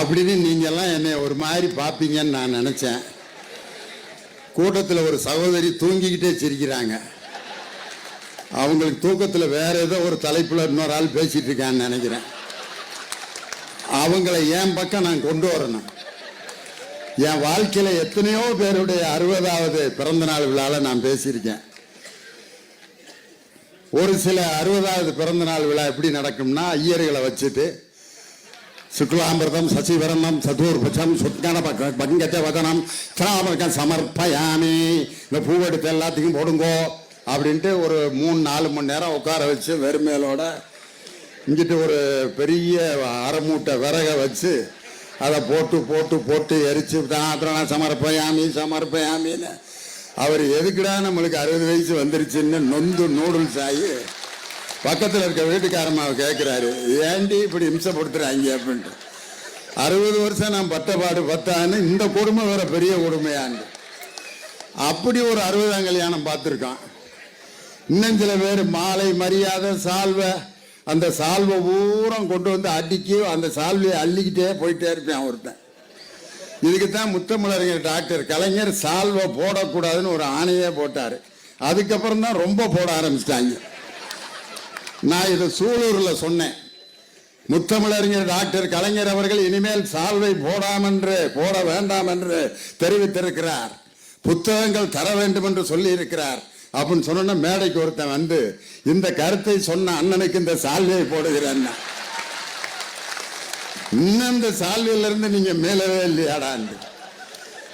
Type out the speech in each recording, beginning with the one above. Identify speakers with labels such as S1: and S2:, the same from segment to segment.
S1: அப்படின்னு நீங்கள்லாம் என்னை ஒரு மாதிரி பார்ப்பீங்கன்னு நான் நினச்சேன். கூட்டத்தில் ஒரு சகோதரி தூங்கிக்கிட்டே சிரிக்கிறாங்க. அவங்களுக்கு தூக்கத்தில் வேற ஏதோ ஒரு தலைப்பில் இன்னொரு ஆள் பேசிகிட்டு இருக்கான்னு நினைக்கிறேன். அவங்கள என் பக்கம் நான் கொண்டு வரணும். என் வாழ்க்கையில் எத்தனையோ பேருடைய அறுபதாவது பிறந்த நாள் விழாவில் நான் பேசியிருக்கேன். ஒரு சில அறுபதாவது பிறந்த நாள் விழா எப்படி நடக்கும்னா ஐயர்களை வச்சுட்டு சுக்லாமிரதம் சசிவரணம் சதுர்புஜம் சுத்கண பங்கத்தை வதனம் சிராமர்க்கம் சமர்ப்பயாமி இந்த பூவெடுத்து எல்லாத்துக்கும் போடுங்கோ அப்படின்ட்டு ஒரு மூணு நாலு மணி நேரம் உட்கார வச்சு வெறுமேலோட இங்கிட்டு ஒரு பெரிய அரை மூட்டை விறக வச்சு அதை போட்டு போட்டு போட்டு எரிச்சு தான் சமர்ப்பயாமி சமர்ப்பயாமின்னு. அவர் எதுக்குடா நம்மளுக்கு அறுபது வயசு வந்துருச்சுன்னு நொந்து நூடுல்ஸ் ஆகி பக்கத்தில் இருக்க வீட்டுக்காரம்மாவை கேட்குறாரு ஏண்டி இப்படி இம்சப்படுத்துறாங்க அப்படின்ட்டு. அறுபது வருஷம் நான் பட்ட பாடு பத்தான்னு இந்த கொடுமை வேற பெரிய கொடுமையாண்டு. அப்படி ஒரு அறுபதாம் கல்யாணம் பார்த்துருக்கான். இன்னும் சில பேர் மாலை மரியாதை சால்வை அந்த சால்வை பூரம் கொண்டு வந்து அடிக்கி அந்த சால்வையை அள்ளிக்கிட்டே போயிட்டே இருப்பேன் ஒருத்தன் இதுக்கு தான் முத்தமிழறிஞர் டாக்டர் கலைஞர் சால்வை போடக்கூடாதுன்னு ஒரு ஆணையே போட்டார். அதுக்கப்புறம் தான் ரொம்ப போட ஆரம்பிச்சிட்டாங்க. நான் இதை சூலூரில் சொன்னேன். முத்தமிழறிஞர் டாக்டர் கலைஞர் அவர்கள் இனிமேல் சால்வை போடாம் என்று போட வேண்டாம் என்று தெரிவித்திருக்கிறார். புத்தகங்கள் தர வேண்டும் என்று சொல்லி இருக்கிறார் அப்படின்னு சொன்ன மேடைக்கு ஒருத்தன் வந்து இந்த கருத்தை சொன்ன அண்ணனுக்கு இந்த சால்வையை போடுகிறேன். இன்னும் இந்த சால்வையிலிருந்து நீங்கள் நீங்க மேலவே இல்லையாடாண்டு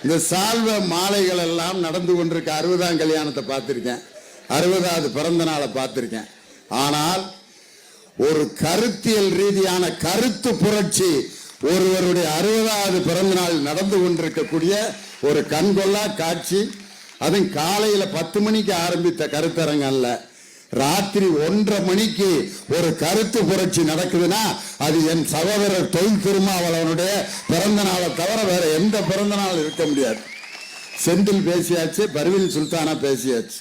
S1: இந்த சால்வ மாலைகள் எல்லாம் நடந்து கொண்டிருக்க அறுபதாம் கல்யாணத்தை பார்த்துருக்கேன். அறுபதாவது பிறந்த நாளை பார்த்துருக்கேன். ஆனால் ஒரு கருத்தியல் ரீதியான கருத்து புரட்சி ஒருவருடைய அறுபதாவது பிறந்த நாள் நடந்து கொண்டிருக்கக்கூடிய ஒரு கண்கொள்ளா காட்சி. அதுவும் காலையில் பத்து மணிக்கு ஆரம்பித்த கருத்தரங்கம் அல்ல. ராத்திரி ஒன்றரை மணிக்கு ஒரு கருத்து புரட்சி நடக்குதுன்னா அது என் சகோதரர் தொழில் திருமாவளவனுடைய பிறந்த நாளை தவிர வேற எந்த பிறந்த நாள் இருக்க முடியாது. செந்தில் பேசியாச்சு பர்வீன் சுல்தானா பேசியாச்சு.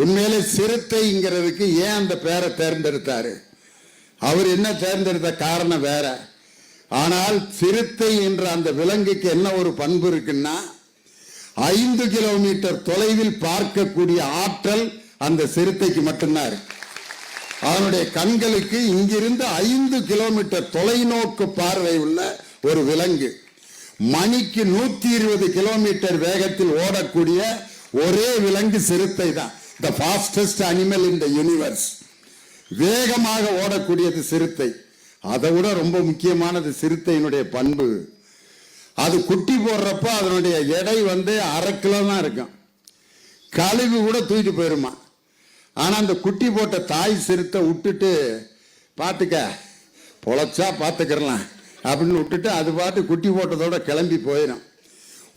S1: உண்மையிலே சிறுத்தைங்கிறதுக்கு ஏன் அந்த பேரை தேர்ந்தெடுத்தாரு? அவர் என்ன தேர்ந்தெடுத்த காரணம் வேற? ஆனால் சிறுத்தை என்ற அந்த விலங்குக்கு என்ன ஒரு பண்பு இருக்குன்னா ஐந்து கிலோமீட்டர் தொலைவில் பார்க்கக்கூடிய ஆற்றல் அந்த சிறுத்தைக்கு மட்டும்தான் இருக்கு. அதனுடைய கண்களுக்கு இங்கிருந்து ஐந்து கிலோமீட்டர் தொலைநோக்கு பார்வை உள்ள ஒரு விலங்கு. மணிக்கு நூத்தி இருபது கிலோமீட்டர் வேகத்தில் ஓடக்கூடிய ஒரே விலங்கு சிறுத்தை தான் the fastest animal in the universe வேகமாக ஓடக்கூடியது சிறுத்தை. அதை விட ரொம்ப முக்கியமானது சிறுத்தையினுடைய பண்பு. அது குட்டி போடுறப்ப அதனுடைய எடை வந்து அரை கிலோ தான் இருக்கும். கழிவு கூட தூக்கிட்டு போயிருமா. ஆனால் அந்த குட்டி போட்ட தாய் சிறுத்தை விட்டுட்டு பார்த்துக்க பொழைச்சா பார்த்துக்கிறலாம் அப்படின்னு விட்டுட்டு அது பாட்டு குட்டி போட்டதோட கிளம்பி போயிடும்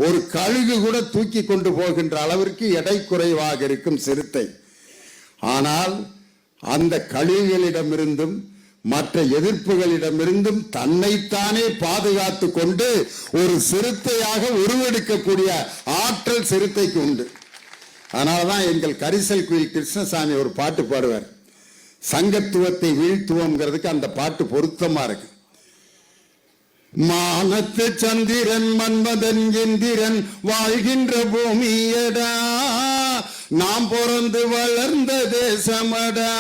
S1: ஒரு கழுகு கூட தூக்கி கொண்டு போகின்ற அளவிற்கு எடை குறைவாக இருக்கும் சிறுத்தை. ஆனால் அந்த கழுகுகளிடமிருந்தும் மற்ற எதிர்ப்புகளிடமிருந்தும் தன்னைத்தானே பாதுகாத்து கொண்டு ஒரு சிறுத்தையாக உருவெடுக்கக்கூடிய ஆற்றல் சிறுத்தைக்கு உண்டு. அதனாலதான் எங்கள் கரிசல் குயில் கிருஷ்ணசாமி ஒரு பாட்டு பாடுவார். சங்கத்துவத்தை வீழ்த்துவோங்கிறதுக்கு அந்த பாட்டு பொருத்தமா இருக்கு. மானத்து சந்திரன் மன்மதன் எந்திரன் வாழ்கின்ற பூமியடா. நாம் பிறந்து வளர்ந்த தேசமடா.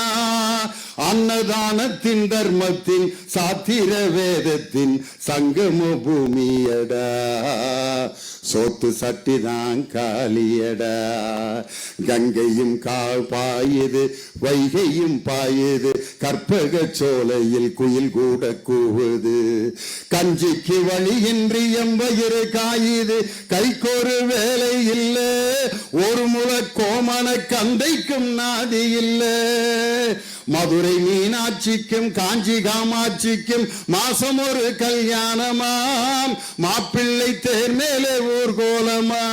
S1: அன்னதானத்தின் தர்மத்தின் சாத்திர வேதத்தின் சங்கம பூமியடா. சோத்து சட்டிதான் காலியடா. கங்கையும் கால் பாயுது வைகையும் பாயுது கற்பக சோலையில் குயில் கூட கூவுது. கஞ்சிக்கு வழியின்றி எம்பயிறு காயுது கைக்கொரு வேலை இல்லை. ஒரு முள கோமண கந்தைக்கும் நாதி இல்லை. மதுரை மீனாட்சிக்கும் காஞ்சி காமாட்சிக்கும் மாசம் ஒரு கல்யாணமாம். மாப்பிள்ளை தேர் மேலே ஊர் கோலமா.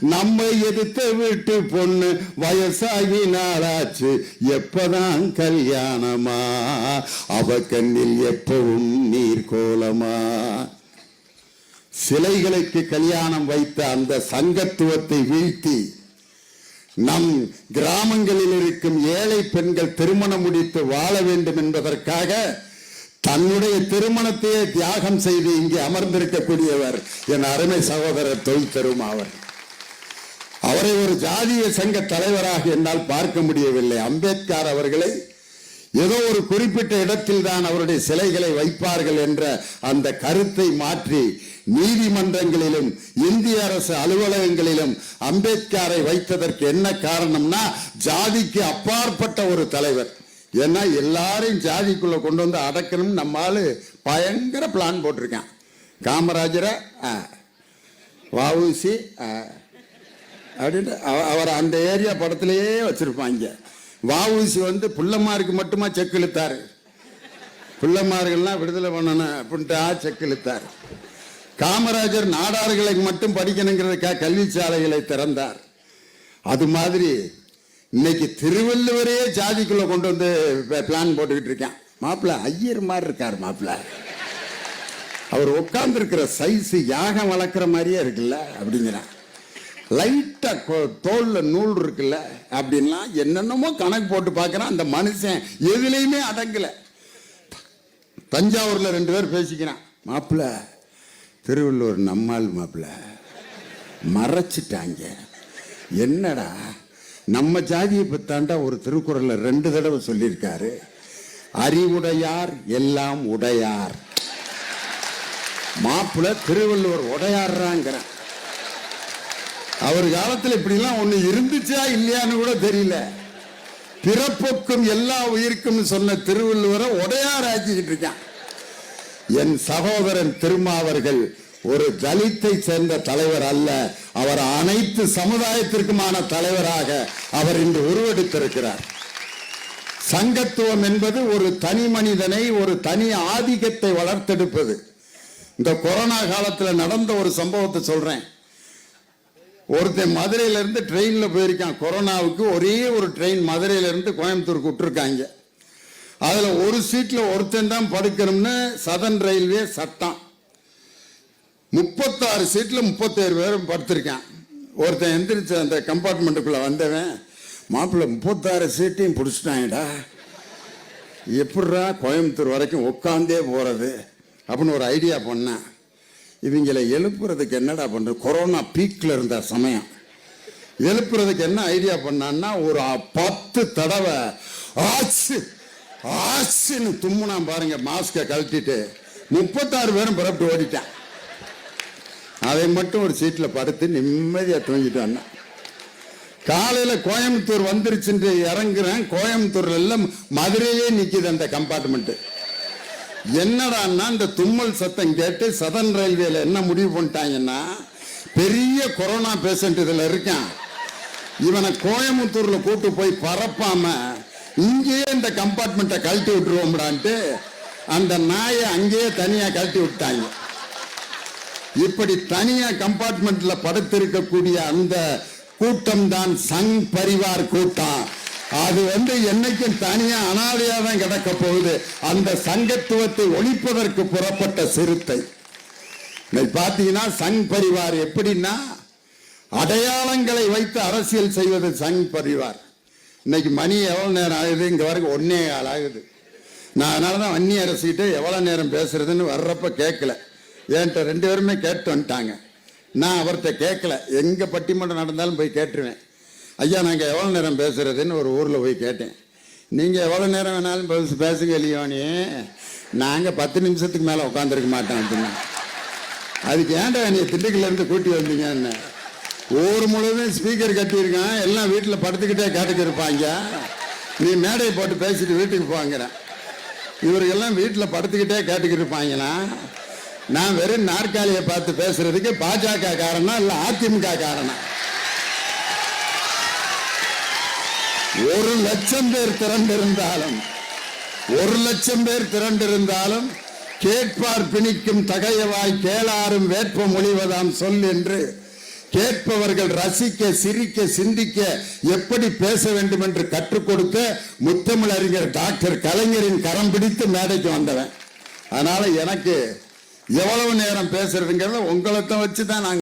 S1: நம்ம எதிர்த்த வீட்டு பொண்ணு வயசாகி நாளாச்சு எப்பதான் கல்யாணமா? அவ கண்ணில் எப்பவும் நீர் கோலமா? சிலைகளுக்கு கல்யாணம் வைத்த அந்த சங்கத்துவத்தை வீழ்த்தி நம் கிராமங்களில் இருக்கும் ஏழை பெண்கள் திருமணம் முடித்து வாழ வேண்டும் என்பதற்காக தன்னுடைய திருமணத்தையே தியாகம் செய்து இங்கே அமர்ந்திருக்கக்கூடியவர் என் அருமை சகோதரர் தொல் தருமாவர். அவரை ஒரு ஜாதிய சங்க தலைவராக என்னால் பார்க்க முடியவில்லை. அம்பேத்கர் அவர்களை ஏதோ ஒரு குறிப்பிட்ட இடத்தில் தான் அவருடைய சிலைகளை வைப்பார்கள் என்ற அந்த கருத்தை மாற்றி நீதிமன்றங்களிலும் இந்திய அரசு அலுவலகங்களிலும் அம்பேத்கரை வைத்ததற்கு என்ன காரணம்னா ஜாதிக்கு அப்பாற்பட்ட ஒரு தலைவர். ஏன்னா எல்லாரையும் ஜாதிக்குள்ள கொண்டு வந்து அடக்கணும் நம்மால் பயங்கர பிளான் போட்டிருக்கான். காமராஜரை வாவுசி ஆ, அப்படின்ட்டு அவர் அந்த ஏரியா படத்திலேயே வச்சிருப்பாங்க வஉசி வந்து புள்ளமாருக்கு மட்டுமா செக் இழுத்தாரு. பிள்ளைமார்கள்லாம் விடுதலை பண்ணணும் அப்படின்ட்டு செக் இழுத்தார். காமராஜர் நாடார்களை மட்டும் படிக்கணுங்கிறதுக்காக கல்வி சாலைகளை திறந்தார். அது மாதிரி இன்னைக்கு திருவள்ளுவரே ஜாதிக்குள்ள கொண்டு வந்து பிளான் போட்டுக்கிட்டு இருக்கேன். மாப்பிள்ள ஐயர் மாதிரி இருக்கார் மாப்பிள்ள அவர் உட்கார்ந்துருக்கிற சைஸ் யாகம் வளர்க்குற மாதிரியே இருக்குல்ல அப்படிங்கிறான். லைட்டாக தோலில் தோல்ல நூல் இருக்குல்ல அப்படின்லாம் என்னென்னமோ கணக்கு போட்டு பார்க்கறான். அந்த மனுஷன் எதுலையுமே அடங்கல. தஞ்சாவூர்ல ரெண்டு பேர் பேசிக்கிறான். மாப்பிள்ள திருவள்ளூர் நம்மால் மாப்பிள்ள மறைச்சிட்டாங்க. என்னடா? நம்ம ஜாதியை பத்தாண்டா ஒரு திருக்குறளில் ரெண்டு தடவை சொல்லியிருக்காரு. அறிவுடையார் எல்லாம் உடையார். மாப்பிள்ள திருவள்ளுவர் உடையாடுறாங்கிறான் அவர் காலத்தில் இப்படிலாம் ஒன்று இருந்துச்சா இல்லையான்னு கூட தெரியல. பிறப்புக்கும் எல்லா உயிருக்கும் சொன்ன திருவள்ளுவரை உடையார் ஆக்கிக்கிட்டு இருக்கான். என் சகோதரன் திருமாவர்கள் ஒரு தலித்தை சேர்ந்த தலைவர் அல்ல. அவர் அனைத்து சமுதாயத்திற்குமான தலைவராக அவர் இன்று உருவெடுத்திருக்கிறார். சங்கத்துவம் என்பது ஒரு தனி மனிதனை ஒரு தனி ஆதிக்கத்தை வளர்த்தெடுப்பது. இந்த கொரோனா காலத்தில் நடந்த ஒரு சம்பவத்தை சொல்றேன். ஒருத்தன் மதுரையிலேருந்து ட்ரெயினில் போயிருக்கான். கொரோனாவுக்கு ஒரே ஒரு ட்ரெயின் மதுரையிலேருந்து கோயம்புத்தூருக்கு விட்டுருக்காங்க. அதில் ஒரு சீட்டில் ஒருத்தன் தான் படுக்கணும்னு சதன் ரயில்வே சட்டம். முப்பத்தாறு சீட்டில் முப்பத்தேழு பேரும் படுத்திருக்கான். ஒருத்தன் எந்திரிச்சு அந்த கம்பார்ட்மெண்ட்டுக்குள்ளே வந்தவன் மாப்பிள்ளை முப்பத்தாறு சீட்டையும் பிடிச்சிட்டாங்கடா. எப்படிடா கோயம்புத்தூர் வரைக்கும் உட்காந்தே போகிறது அப்படின்னு ஒரு ஐடியா பண்ணேன். இவங்களை எழுப்புறதுக்கு என்னடா பண்றது கொரோனா பீக்கில் இருந்த சமயம். எழுப்புறதுக்கு என்ன ஐடியா பண்ணான்னா ஒரு பத்து தடவை ஆச்சு ஆச்சுன்னு தும்முனா பாருங்க மாஸ்கை கழட்டிட்டு. முப்பத்தாறு பேரும் புறப்பட்டு ஓடிட்டேன். அதை மட்டும் ஒரு சீட்டில் படுத்து நிம்மதியாக தூங்கிட்டான் காலையில் கோயம்புத்தூர் வந்துருச்சுன்ட்டு இறங்குறேன். கோயம்புத்தூர்ல எல்லாம் மதுரையே நிற்கிது அந்த கம்பார்ட்மெண்ட்டு என்னடான்னா இந்த தும்மல் சத்தம் கேட்டு சதன் ரயில்வேல என்ன முடிவு பண்ணிட்டாங்கன்னா பெரிய கொரோனா பேஷண்ட் இதுல இருக்கான். இவனை கோயம்புத்தூர்ல கூட்டு போய் பரப்பாம இங்கேயே இந்த கம்பார்ட்மெண்ட்டை கழட்டி விட்டுருவோம்டான்ட்டு அந்த நாயை அங்கேயே தனியா கழட்டி விட்டாங்க. இப்படி தனியா கம்பார்ட்மெண்ட்ல படுத்திருக்கக்கூடிய அந்த கூட்டம் தான் சங் பரிவார் கூட்டம். அது வந்து என்னைக்கும் தனியா அனாதையா தான் கிடக்க போகுது. அந்த சங்கத்துவத்தை ஒழிப்பதற்கு புறப்பட்ட சிறுத்தை. இன்னைக்கு பார்த்தீங்கன்னா சங் பரிவார் எப்படின்னா அடையாளங்களை வைத்து அரசியல் செய்வது சங் பரிவார். இன்னைக்கு மணி எவ்வளவு நேரம் ஆகுது? இங்க வரைக்கும் ஒன்னே ஆள் ஆகுது. நான் அதனால தான் வன்னி அரசிக்கிட்ட எவ்வளவு நேரம் பேசுறதுன்னு வர்றப்ப கேட்கல. என்கிட்ட ரெண்டு பேருமே கேட்டு வந்துட்டாங்க. நான் அவர்கிட்ட கேட்கல. எங்க பட்டிமன்றம் நடந்தாலும் போய் கேட்டுருவேன். ஐயா நாங்கள் எவ்வளோ நேரம் பேசுகிறதுன்னு ஒரு ஊரில் போய் கேட்டேன். நீங்கள் எவ்வளோ நேரம் வேணாலும் பேசு பேசுங்க இல்லையோனே நாங்கள் பத்து நிமிஷத்துக்கு மேலே உட்காந்துருக்க மாட்டோம் அப்படின்னா. அதுக்கு ஏன்டா நீ திண்டுக்கல்லேருந்து கூட்டி வந்தீங்க என்ன ஊர் முழுவதும் ஸ்பீக்கர் கட்டியிருக்கான். எல்லாம் வீட்டில் படுத்துக்கிட்டே கேட்டுக்கு இருப்பாங்க. நீ மேடையை போட்டு பேசிட்டு வீட்டுக்கு போங்கிறேன் இவருக்கெல்லாம் வீட்டில் படுத்துக்கிட்டே கேட்டுக்கிட்டு இருப்பாங்கன்னா நான் வெறும் நாற்காலியை பார்த்து பேசுறதுக்கு பாஜக காரணம் இல்லை அதிமுக காரணம்? ஒரு லட்சம் பேர் திரண்டிருந்தாலும் ஒரு லட்சம் பேர் திரண்டிருந்தாலும் கேட்பார் பிணிக்கும் தகையவாய் கேளாரும் வேட்ப மொழிவதாம் சொல் என்று கேட்பவர்கள் ரசிக்க சிரிக்க சிந்திக்க எப்படி பேச வேண்டும் என்று கற்றுக் கொடுத்த முத்தமிழறிஞர் டாக்டர் கலைஞரின் கரம் பிடித்து மேடைக்கு வந்தவன். அதனால எனக்கு எவ்வளவு நேரம் பேசுறதுங்கிறத உங்களை வச்சு தான் நாங்கள்